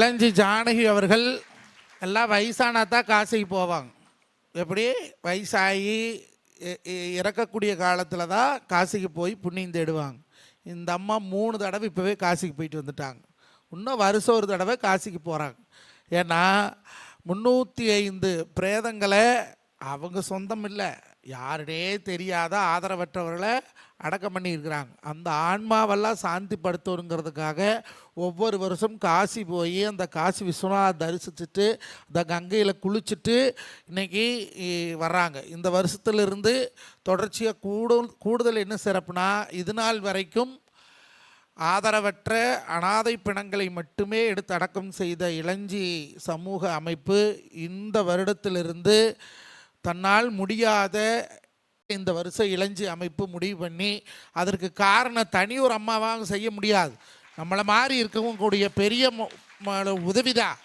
இளஞ்சி ஜானகி அவர்கள் எல்லாம் வயசானா தான் காசிக்கு போவாங்க. எப்படி? வயசாகி இ- இறக்கக்கூடிய காலத்தில் தான் காசிக்கு போய் புண்ணியம் தேடுவாங்க. இந்த அம்மா மூணு தடவை இப்போவே காசிக்கு போயிட்டு வந்துட்டாங்க. இன்னும் வருஷம் ஒரு தடவை காசிக்கு போகிறாங்க ஏன்னா முந்நூற்றி ஐந்து பிரேதங்களை அவங்க சொந்தம் இல்லை. யாருனே தெரியாத ஆதரவற்றவர்களை அடக்கம் பண்ணியிருக்கிறாங்க. அந்த ஆன்மாவெல்லாம் சாந்திப்படுத்தணுங்கிறதுக்காக ஒவ்வொரு வருஷம் காசி போய் அந்த காசி விஸ்வநாத தரிசிச்சுட்டு அந்த கங்கையில் குளிச்சுட்டு இன்னைக்கு வர்றாங்க. இந்த வருஷத்துலேருந்து தொடர்ச்சியாக கூடு கூடுதல் என்ன சிறப்புனா இது நாள் வரைக்கும் ஆதரவற்ற அனாதை பிணங்களை மட்டுமே எடுத்து அடக்கம் செய்த இளஞ்சி சமூக அமைப்பு இந்த வருடத்திலிருந்து தன்னால் முடியாத இந்த வருஷ இளைஞ்சி அமைப்பு முடிவு பண்ணி அதற்கு காரணம் தனி ஒரு அம்மாவாக செய்ய முடியாது. நம்மளை மாதிரி இருக்கவும் கூடிய பெரிய மு- ம- உதவிதான்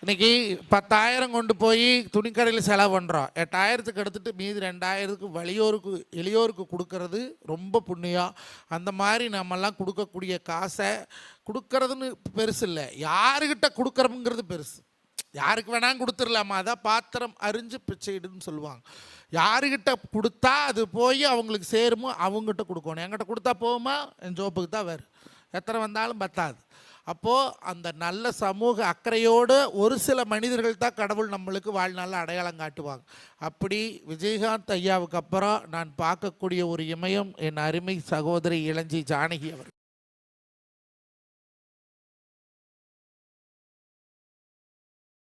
இன்னைக்கு பத்தாயிரம் கொண்டு போய் துணிக்கடையில் செலவு பண்ணுறோம் எட்டாயிரத்துக்கு எடுத்துட்டு மீதி ரெண்டாயிரத்துக்கு வலியோருக்கு எளியோருக்கு கொடுக்கறது ரொம்ப புண்ணியம். அந்த மாதிரி நம்மெல்லாம் கொடுக்கக்கூடிய காசை கொடுக்கறதுன்னு பெருசு இல்லை. யாருக்கிட்ட கொடுக்குறோங்கிறது பெருசு. யாருக்கு வேணாலும் கொடுத்துடலாமா? அதான் பாத்திரம் அரிஞ்சு பிச்சைடுன்னு சொல்லுவாங்க. யாருக்கிட்ட கொடுத்தா அது போய் அவங்களுக்கு சேருமோ அவங்ககிட்ட கொடுக்கணும். என்கிட்ட கொடுத்தா போகுமா? என் ஜோப்புக்கு தான் வரும் எத்தனை வந்தாலும் பத்தாது. அப்போது அந்த நல்ல சமூக அக்கறையோடு ஒரு சில மனிதர்கள் தான் கடவுள் நம்மளுக்கு வாழ்நாளில் அடையாளம் காட்டுவாங்க. அப்படி விஜயகாந்த் ஐயாவுக்கு அப்புறம் நான் பார்க்கக்கூடிய ஒரு இமயம் என் அருமை சகோதரி இளஞ்சி ஜானகி அவர்